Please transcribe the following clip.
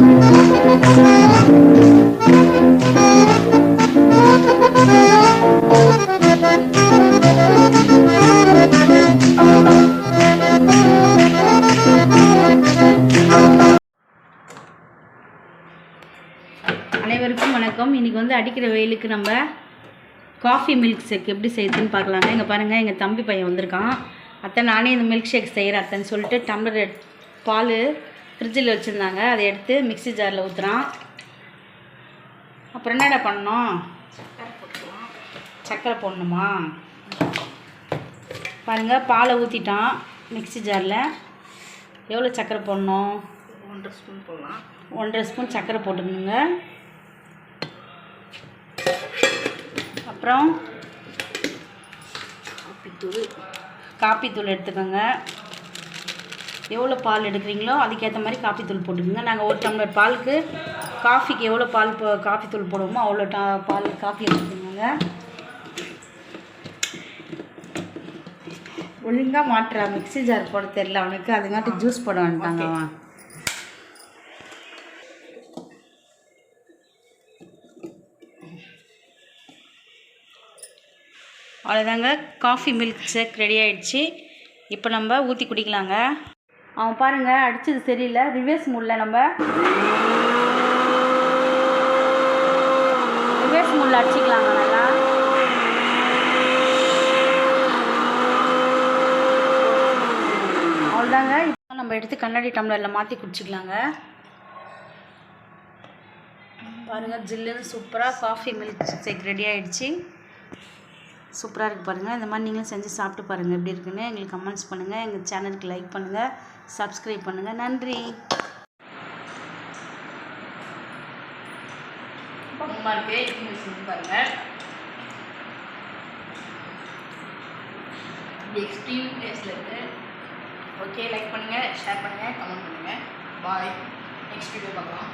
அனைவருக்கும் வணக்கம். இன்றைக்கி வந்து அடிக்கிற வெயிலுக்கு நம்ம காஃபி மில்க் ஷேக் எப்படி செய்யுதுன்னு பார்க்கலாங்க. இங்கே பாருங்கள் எங்கள் தம்பி பையன் வந்திருக்கான். அத்தை நானே இந்த மில்க் ஷேக் செய்கிறேன் அத்தைன்னு சொல்லிட்டு டம்ளர் பால் ஃப்ரிட்ஜில் வச்சுருந்தாங்க. அதை எடுத்து மிக்ஸி ஜாரில் ஊற்றுறான் அப்புறம் என்னடா பண்ணணும்? சக்கரை போடணுமா? பாருங்கள் பாலை ஊற்றிட்டான் மிக்ஸி ஜாரில் எவ்வளோ சக்கரை போடணும்? ஒன்றரை ஸ்பூன் போடலாம். ஒன்றரை ஸ்பூன் சர்க்கரை போட்டுக்கணுங்க. அப்புறம் காப்பித்தூள். காப்பித்தூள் எடுத்துக்கோங்க. எவ்வளோ பால் எடுக்கிறீங்களோ அதுக்கேற்ற மாதிரி காப்பித்தூள் போட்டுக்கோங்க. நாங்கள் ஒரு டம்ளர் பாலுக்கு காஃபிக்கு எவ்வளோ பால் போ காப்பித்தூள் போடுவோமோ அவ்வளோ டா பால் காஃபி எடுத்துக்கோங்க. ஒழுங்காக மாட்டுறா மிக்ஸி ஜார் போட தெரியல அவனுக்கு. அதுங்காட்டி ஜூஸ் போட வந்துட்டாங்க அவன். அவ்வளோதாங்க காஃபி மில்க் ஷேக் ரெடி ஆயிடுச்சு. இப்போ நம்ம ஊற்றி குடிக்கலாங்க. அவன் பாருங்கள் அடித்தது சரியில்லை. ரிவர்ஸ் முள்ள நம்ம ரிவர்ஸ் முள்ள அடிச்சிக்கலாங்க நல்லா. அவ்வளோதாங்க. இப்போ நம்ம எடுத்து கண்ணாடி டம்ளரில் மாற்றி குடிச்சிக்கலாங்க. பாருங்கள் ஜில்லுன்னு சூப்பராக காஃபி மில்க் ஷேக் ரெடி ஆகிடுச்சி சூப்பராக இருக்குது பாருங்கள் இந்த மாதிரி நீங்களும் செஞ்சு சாப்பிட்டு பாருங்கள் எப்படி இருக்குன்னு எங்களுக்கு கமெண்ட்ஸ் பண்ணுங்கள் எங்கள் சேனலுக்கு லைக் பண்ணுங்கள் சப்ஸ்கிரைப் பண்ணுங்கள் நன்றி. பாருங்கள் எக்ஸ்ட்ரீம் டேஸ்ட்டில் இருக்குது ஓகே லைக் பண்ணுங்கள் ஷேர் பண்ணுங்கள் கமெண்ட் பண்ணுங்கள் பாய் நெக்ஸ்ட் வீடியோ பார்க்கலாம்.